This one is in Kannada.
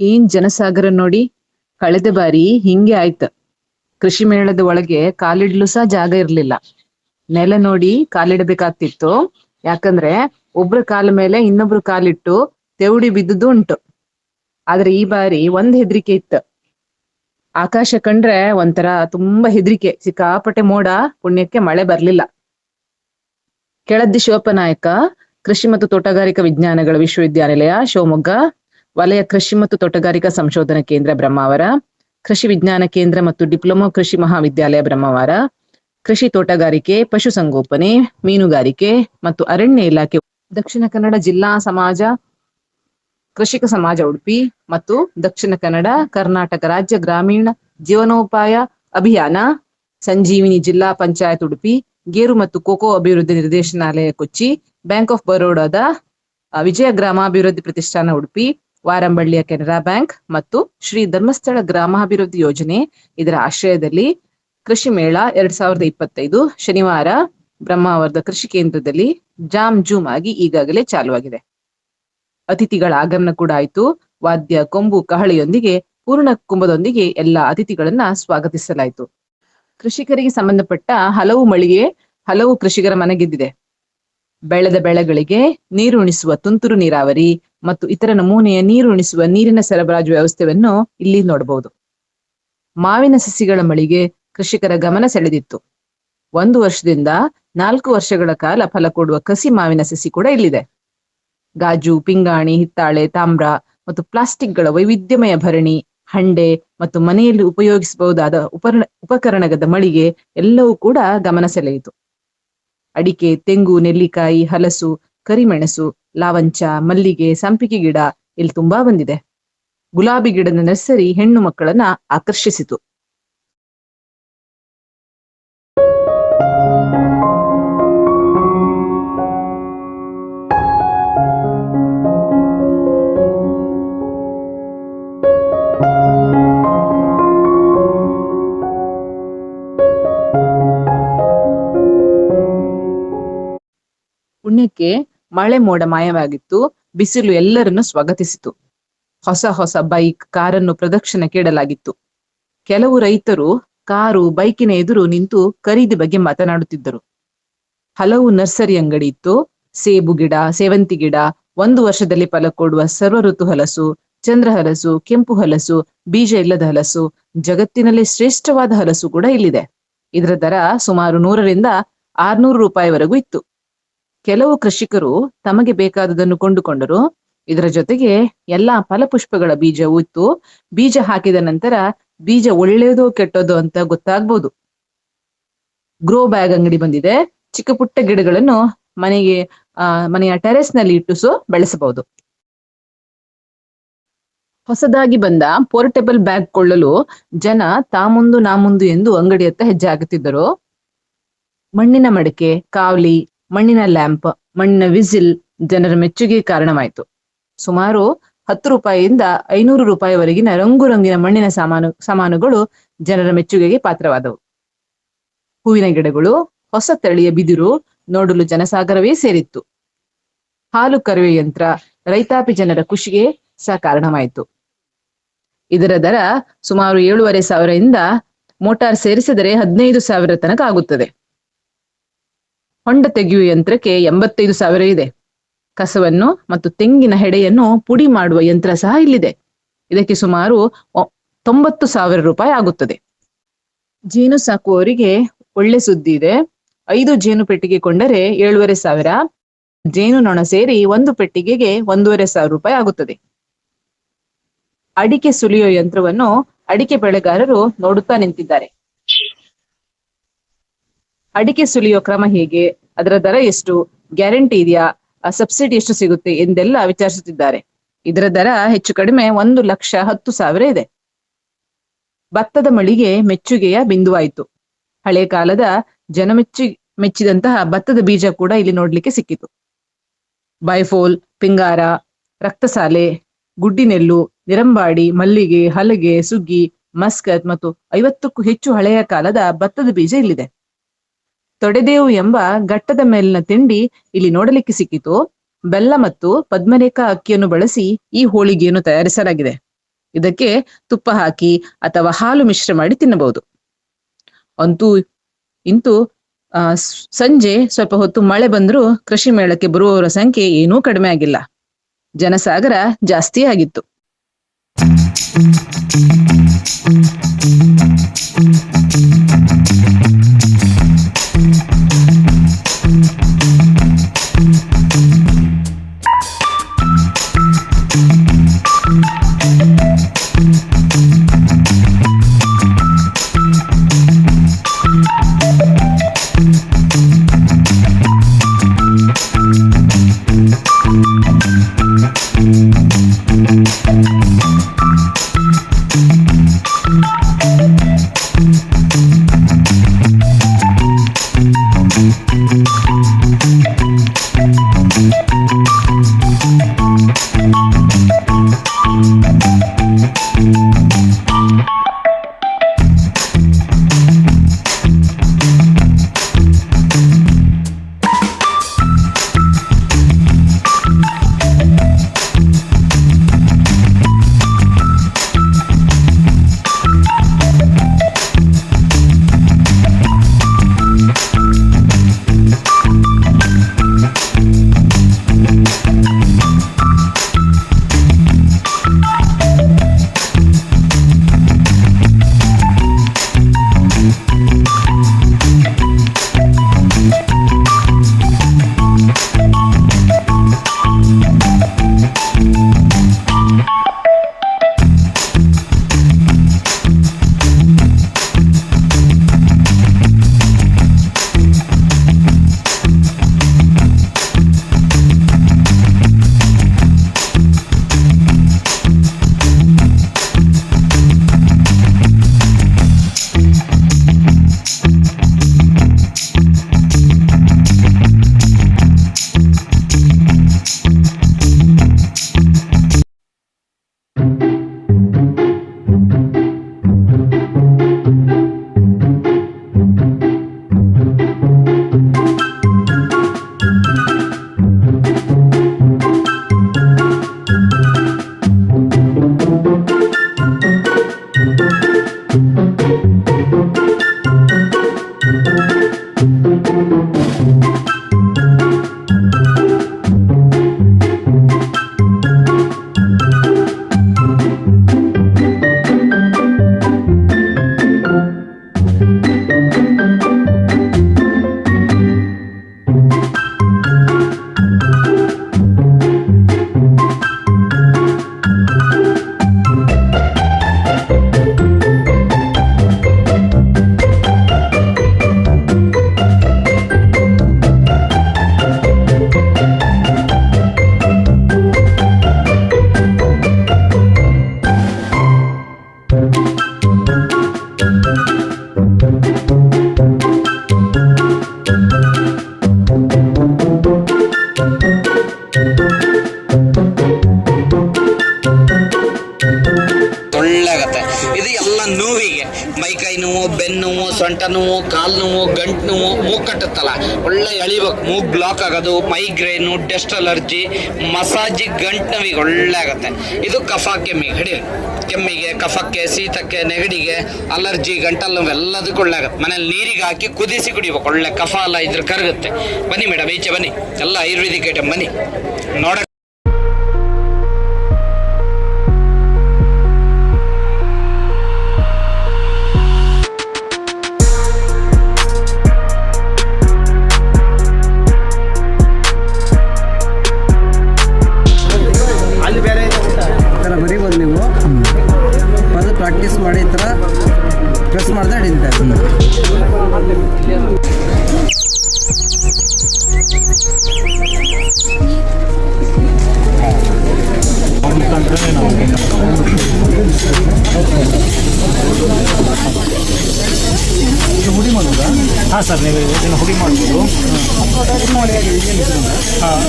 ಏನ್ ಜನಸಾಗರ ನೋಡಿ? ಕಳೆದ ಬಾರಿ ಹಿಂಗೆ ಆಯ್ತ. ಕೃಷಿ ಮೇಳದ ಒಳಗೆ ಕಾಲಿಡ್ಲು ಸಹ ಜಾಗ ಇರ್ಲಿಲ್ಲ. ನೆಲ ನೋಡಿ ಕಾಲಿಡಬೇಕಾಗ್ತಿತ್ತು. ಯಾಕಂದ್ರೆ ಒಬ್ರ ಕಾಲ ಮೇಲೆ ಇನ್ನೊಬ್ರು ಕಾಲಿಟ್ಟು ತೆವಡಿ ಬಿದ್ದುದು ಉಂಟು. ಆದ್ರೆ ಈ ಬಾರಿ ಒಂದ್ ಹೆದ್ರಿಕೆ ಇತ್ತು. ಆಕಾಶ ಕಂಡ್ರೆ ಒಂಥರ ತುಂಬಾ ಹೆದ್ರಿಕೆ. ಸಿಕ್ಕಾಪಟ್ಟೆ ಮೋಡ, ಪುಣ್ಯಕ್ಕೆ ಮಳೆ ಬರ್ಲಿಲ್ಲ. ಕೆಳದ್ದಿ ಶಿವಪ್ಪನಾಯಕ ಕೃಷಿ ಮತ್ತು ತೋಟಗಾರಿಕಾ ವಿಜ್ಞಾನಗಳ ವಿಶ್ವವಿದ್ಯಾನಿಲಯ, ಶಿವಮೊಗ್ಗ. ವಲಯ ಕೃಷಿ ಮತ್ತು ತೋಟಗಾರಿಕಾ ಸಂಶೋಧನಾ ಕೇಂದ್ರ ಬ್ರಹ್ಮಾವರ, ಕೃಷಿ ವಿಜ್ಞಾನ ಕೇಂದ್ರ ಮತ್ತು ಡಿಪ್ಲೊಮಾ ಕೃಷಿ ಮಹಾವಿದ್ಯಾಲಯ ಬ್ರಹ್ಮಾವರ, ಕೃಷಿ ತೋಟಗಾರಿಕೆ ಪಶುಸಂಗೋಪನೆ ಮೀನುಗಾರಿಕೆ ಮತ್ತು ಅರಣ್ಯ ಇಲಾಖೆ, ದಕ್ಷಿಣ ಕನ್ನಡ ಜಿಲ್ಲಾ ಸಮಾಜ, ಕೃಷಿಕ ಸಮಾಜ ಉಡುಪಿ ಮತ್ತು ದಕ್ಷಿಣ ಕನ್ನಡ, ಕರ್ನಾಟಕ ರಾಜ್ಯ ಗ್ರಾಮೀಣ ಜೀವನೋಪಾಯ ಅಭಿಯಾನ, ಸಂಜೀವಿನಿ ಜಿಲ್ಲಾ ಪಂಚಾಯತ್ ಉಡುಪಿ, ಗೇರು ಮತ್ತು ಕೋಕೋ ಅಭಿವೃದ್ಧಿ ನಿರ್ದೇಶನಾಲಯ ಕೊಚ್ಚಿ, ಬ್ಯಾಂಕ್ ಆಫ್ ಬರೋಡಾದ ವಿಜಯ ಗ್ರಾಮಾಭಿವೃದ್ಧಿ ಪ್ರತಿಷ್ಠಾನ ಉಡುಪಿ ವಾರಂಬಳ್ಳಿಯ ಕೆನರಾ ಬ್ಯಾಂಕ್ ಮತ್ತು ಶ್ರೀ ಧರ್ಮಸ್ಥಳ ಗ್ರಾಮಾಭಿವೃದ್ಧಿ ಯೋಜನೆ. ಇದರ ಆಶ್ರಯದಲ್ಲಿ ಕೃಷಿ ಮೇಳ ಎರಡ್ ಸಾವಿರದ ಇಪ್ಪತ್ತೈದು ಶನಿವಾರ ಬ್ರಹ್ಮಾವರದ ಕೃಷಿ ಕೇಂದ್ರದಲ್ಲಿ ಜಾಮ್ ಜೂಮ್ ಆಗಿ ಈಗಾಗಲೇ ಚಾಲುವಾಗಿದೆ. ಅತಿಥಿಗಳ ಆಗಮನ ಕೂಡ ಆಯಿತು. ವಾದ್ಯ, ಕೊಂಬು, ಕಹಳೆಯೊಂದಿಗೆ, ಪೂರ್ಣ ಕುಂಭದೊಂದಿಗೆ ಎಲ್ಲ ಅತಿಥಿಗಳನ್ನ ಸ್ವಾಗತಿಸಲಾಯಿತು. ಕೃಷಿಕರಿಗೆ ಸಂಬಂಧಪಟ್ಟ ಹಲವು ಮಳಿಗೆ, ಹಲವು ಕೃಷಿಕರ ಮನೆಗೆದ್ದಿದೆ ಬೆಳೆದ ಬೆಳೆಗಳಿಗೆ ನೀರುಣಿಸುವ ತುಂತುರು ನೀರಾವರಿ ಮತ್ತು ಇತರ ನಮೂನೆಯ ನೀರುಣಿಸುವ ನೀರಿನ ಸರಬರಾಜು ವ್ಯವಸ್ಥೆಯನ್ನು ಇಲ್ಲಿ ನೋಡಬಹುದು. ಮಾವಿನ ಸಸಿಗಳ ಮಳಿಗೆ ಕೃಷಿಕರ ಗಮನ ಸೆಳೆದಿತ್ತು. ಒಂದು ವರ್ಷದಿಂದ ನಾಲ್ಕು ವರ್ಷಗಳ ಕಾಲ ಫಲ ಕೊಡುವ ಕಸಿ ಮಾವಿನ ಸಸಿ ಕೂಡ ಇಲ್ಲಿದೆ. ಗಾಜು, ಪಿಂಗಾಣಿ, ಹಿತ್ತಾಳೆ, ತಾಮ್ರ ಮತ್ತು ಪ್ಲಾಸ್ಟಿಕ್ಗಳ ವೈವಿಧ್ಯಮಯ ಭರಣಿ, ಹಂಡೆ ಮತ್ತು ಮನೆಯಲ್ಲಿ ಉಪಯೋಗಿಸಬಹುದಾದ ಉಪಕರಣ ಉಪಕರಣದ ಮಳಿಗೆ ಎಲ್ಲವೂ ಕೂಡ ಗಮನ ಸೆಳೆಯಿತು. ಅಡಿಕೆ, ತೆಂಗು, ನೆಲ್ಲಿಕಾಯಿ, ಹಲಸು ಕರಿಮೆಣಸು, ಲಾವಂಚ, ಮಲ್ಲಿಗೆ, ಸಂಪಿಗೆ ಗಿಡ ಇಲ್ಲಿ ತುಂಬಾ ಬಂದಿದೆ. ಗುಲಾಬಿ ಗಿಡದ ನರ್ಸರಿ ಹೆಣ್ಣು ಮಕ್ಕಳನ್ನ ಆಕರ್ಷಿಸಿತು. ಪುಣ್ಯಕ್ಕೆ ಮಳೆ ಮೋಡ ಮಾಯವಾಗಿತ್ತು, ಬಿಸಿಲು ಎಲ್ಲರನ್ನು ಸ್ವಾಗತಿಸಿತು. ಹೊಸ ಹೊಸ ಬೈಕ್ ಕಾರನ್ನು ಪ್ರದಕ್ಷಿಣೆ ಇಡಲಾಗಿತ್ತು ಕೆಲವು ರೈತರು ಕಾರು, ಬೈಕಿನ ಎದುರು ನಿಂತು ಖರೀದಿ ಬಗ್ಗೆ ಮಾತನಾಡುತ್ತಿದ್ದರು. ಹಲವು ನರ್ಸರಿ ಅಂಗಡಿ ಇತ್ತು. ಸೇಬು ಗಿಡ, ಸೇವಂತಿ ಗಿಡ, ಒಂದು ವರ್ಷದಲ್ಲಿ ಫಲ ಕೊಡುವ ಸರ್ವ ಋತು ಹಲಸು, ಚಂದ್ರ ಹಲಸು, ಕೆಂಪು ಹಲಸು, ಬೀಜ ಇಲ್ಲದ ಹಲಸು, ಜಗತ್ತಿನಲ್ಲಿ ಶ್ರೇಷ್ಠವಾದ ಹಲಸು ಕೂಡ ಇಲ್ಲಿದೆ. ಇದರ ದರ ಸುಮಾರು ನೂರರಿಂದ ಆರ್ನೂರು ರೂಪಾಯಿವರೆಗೂ ಇತ್ತು. ಕೆಲವು ಕೃಷಿಕರು ತಮಗೆ ಬೇಕಾದುದನ್ನು ಕೊಂಡುಕೊಂಡರು. ಇದರ ಜೊತೆಗೆ ಎಲ್ಲಾ ಫಲಪುಷ್ಪಗಳ ಬೀಜವೂ ಇತ್ತು ಬೀಜ ಹಾಕಿದ ನಂತರ ಬೀಜ ಒಳ್ಳೆಯದೋ ಕೆಟ್ಟದೋ ಅಂತ ಗೊತ್ತಾಗ್ಬೋದು. ಗ್ರೋ ಬ್ಯಾಗ್ ಅಂಗಡಿ ಬಂದಿದೆ. ಚಿಕ್ಕ ಪುಟ್ಟ ಗಿಡಗಳನ್ನು ಮನೆಗೆ, ಆ, ಮನೆಯ ಟೆರೆಸ್ನಲ್ಲಿ ಇಟ್ಟು ಸೊ ಬೆಳೆಸಬಹುದು. ಹೊಸದಾಗಿ ಬಂದ ಪೋರ್ಟೇಬಲ್ ಬ್ಯಾಗ್ ಕೊಳ್ಳಲು ಜನ ತಾಮುಂದು ನಾಮುಂದು ಎಂದು ಅಂಗಡಿಯತ್ತ ಹೆಜ್ಜೆ ಹಾಕುತ್ತಿದ್ದರು. ಮಣ್ಣಿನ ಮಡಕೆ, ಕಾವಲಿ ಮಣ್ಣಿನ ಲ್ಯಾಂಪ್, ಮಣ್ಣಿನ ವಿಸಿಲ್ ಜನರ ಮೆಚ್ಚುಗೆ ಕಾರಣವಾಯಿತು. ಸುಮಾರು ಹತ್ತು ರೂಪಾಯಿಯಿಂದ ಐನೂರು ರೂಪಾಯಿವರೆಗಿನ ರಂಗು ರಂಗಿನ ಮಣ್ಣಿನ ಸಾಮಾನು, ಸಾಮಾನುಗಳು ಜನರ ಮೆಚ್ಚುಗೆಗೆ ಪಾತ್ರವಾದವು. ಹೂವಿನ ಗಿಡಗಳು, ಹೊಸ ತಳಿಯ ಬಿದಿರು ನೋಡಲು ಜನಸಾಗರವೇ ಸೇರಿತ್ತು. ಹಾಲು ಕರೆಯುವ ಯಂತ್ರ ರೈತಾಪಿ ಜನರ ಖುಷಿಗೆ ಸಹ ಕಾರಣವಾಯಿತು. ಇದರ ದರ ಸುಮಾರು ಏಳುವರೆ ಸಾವಿರದಿಂದ ಮೋಟಾರ್ ಸೇರಿಸಿದರೆ ಹದಿನೈದು ಸಾವಿರ ತನಕ ಆಗುತ್ತದೆ. ಹೊಂಡ ತೆಗೆಯುವ ಯಂತ್ರಕ್ಕೆ ಎಂಬತ್ತೈದು ಸಾವಿರ ಇದೆ. ಕಸವನ್ನು ಮತ್ತು ತೆಂಗಿನ ಹೆಡೆಯನ್ನು ಪುಡಿ ಮಾಡುವ ಯಂತ್ರ ಸಹ ಇಲ್ಲಿದೆ. ಇದಕ್ಕೆ ಸುಮಾರು ತೊಂಬತ್ತು ಸಾವಿರ ರೂಪಾಯಿ ಆಗುತ್ತದೆ. ಜೇನು ಸಾಕುವವರಿಗೆ ಒಳ್ಳೆ ಸುದ್ದಿ ಇದೆ. ಐದು ಜೇನು ಪೆಟ್ಟಿಗೆ ಕೊಂಡರೆ ಏಳುವರೆ ಸಾವಿರ. ಜೇನು ನೊಣ ಸೇರಿ ಒಂದು ಪೆಟ್ಟಿಗೆಗೆ ಒಂದೂವರೆ ಸಾವಿರ ರೂಪಾಯಿ ಆಗುತ್ತದೆ. ಅಡಿಕೆ ಸುಲಿಯೋ ಯಂತ್ರವನ್ನು ಅಡಿಕೆ ಬೆಳೆಗಾರರು ನೋಡುತ್ತಾ ನಿಂತಿದ್ದಾರೆ. ಅಡಿಕೆ ಸುಲಿಯೋ ಕ್ರಮ ಹೇಗೆ? ಅದರ ದರ ಎಷ್ಟು? ಗ್ಯಾರಂಟಿ ಇದೆಯಾ? ಸಬ್ಸಿಡಿ ಎಷ್ಟು ಸಿಗುತ್ತೆ? ಎಂದೆಲ್ಲ ವಿಚಾರಿಸುತ್ತಿದ್ದಾರೆ. ಇದರ ದರ ಹೆಚ್ಚು ಕಡಿಮೆ ಒಂದು ಲಕ್ಷ ಹತ್ತು ಸಾವಿರ ಇದೆ. ಭತ್ತದ ಮಳಿಗೆ ಮೆಚ್ಚುಗೆಯ ಬಿಂದುವಾಯಿತು. ಹಳೆ ಕಾಲದ ಜನಮೆಚ್ಚಿ ಮೆಚ್ಚಿದಂತಹ ಭತ್ತದ ಬೀಜ ಕೂಡ ಇಲ್ಲಿ ನೋಡ್ಲಿಕ್ಕೆ ಸಿಕ್ಕಿತು. ಬೈಫೋಲ್ ಪಿಂಗಾರ ರಕ್ತಸಾಲೆ, ಗುಡ್ಡಿನೆಲ್ಲು, ನಿರಂಬಾಡಿ, ಮಲ್ಲಿಗೆ, ಹಲಗೆ, ಸುಗ್ಗಿ, ಮಸ್ಕತ್ ಮತ್ತು ಐವತ್ತಕ್ಕೂ ಹೆಚ್ಚು ಹಳೆಯ ಕಾಲದ ಭತ್ತದ ಬೀಜ ಇಲ್ಲಿದೆ. ತೊಡೆದೇವು ಎಂಬ ಘಟ್ಟದ ಮೇಲಿನ ತಿಂಡಿ ಇಲ್ಲಿ ನೋಡಲಿಕ್ಕೆ ಸಿಕ್ಕಿತು. ಬೆಲ್ಲ ಮತ್ತು ಪದ್ಮರೇಖಾ ಅಕ್ಕಿಯನ್ನು ಬಳಸಿ ಈ ಹೋಳಿಗೆಯನ್ನು ತಯಾರಿಸಲಾಗಿದೆ. ಇದಕ್ಕೆ ತುಪ್ಪ ಹಾಕಿ ಅಥವಾ ಹಾಲು ಮಿಶ್ರ ಮಾಡಿ ತಿನ್ನಬಹುದು. ಅಂತೂ ಇಂತು ಆ, ಸಂಜೆ ಸ್ವಲ್ಪ ಹೊತ್ತು ಮಳೆ ಬಂದರೂ ಕೃಷಿ ಮೇಳಕ್ಕೆ ಬರುವವರ ಸಂಖ್ಯೆ ಏನೂ ಕಡಿಮೆ ಆಗಿಲ್ಲ. ಜನಸಾಗರ ಜಾಸ್ತಿ ಆಗಿತ್ತು. Música ಸೊಂಟ ನೋವು ಕಾಲು ನೋವು ಗಂಟು ನೋವು ಮೂಗ್ ಕಟ್ಟುತ್ತಲ್ಲ ಒಳ್ಳೆ ಎಳಿಬೇಕು. ಮೂಗ್ ಬ್ಲಾಕ್ ಆಗೋದು ಮೈಗ್ರೇನು ಡಸ್ಟ್ ಅಲರ್ಜಿ ಮಸಾಜಿ ಗಂಟು ನೋವಿಗೆ ಒಳ್ಳೆ ಆಗುತ್ತೆ. ಇದು ಕಫ, ಕೆಮ್ಮಿಗೆ. ಹಿಡಿ, ಕೆಮ್ಮಿಗೆ, ಕಫಕ್ಕೆ, ಶೀತಕ್ಕೆ, ನೆಗಡಿಗೆ ಅಲರ್ಜಿ ಗಂಟಲು ನೋವು ಎಲ್ಲದಕ್ಕೂ ಒಳ್ಳೆ ಆಗುತ್ತೆ. ಮನೇಲಿ ನೀರಿಗೆ ಹಾಕಿ ಕುದಿಸಿ ಕುಡಿಬೇಕು. ಒಳ್ಳೆ ಕಫ ಎಲ್ಲ ಇದ್ರ ಕರಗುತ್ತೆ. ಬನ್ನಿ ಮೇಡಮ್ ಈಚೆ ಬನ್ನಿ. ಎಲ್ಲ ಆಯುರ್ವೇದಿಕ್ ಐಟಮ್ ಬನ್ನಿ. ನೋಡ ಸರ್ ನೀವು ಇದನ್ನು ಹುಡಿ ಮಾಡ್ಬೋದು. ಹಾಂ.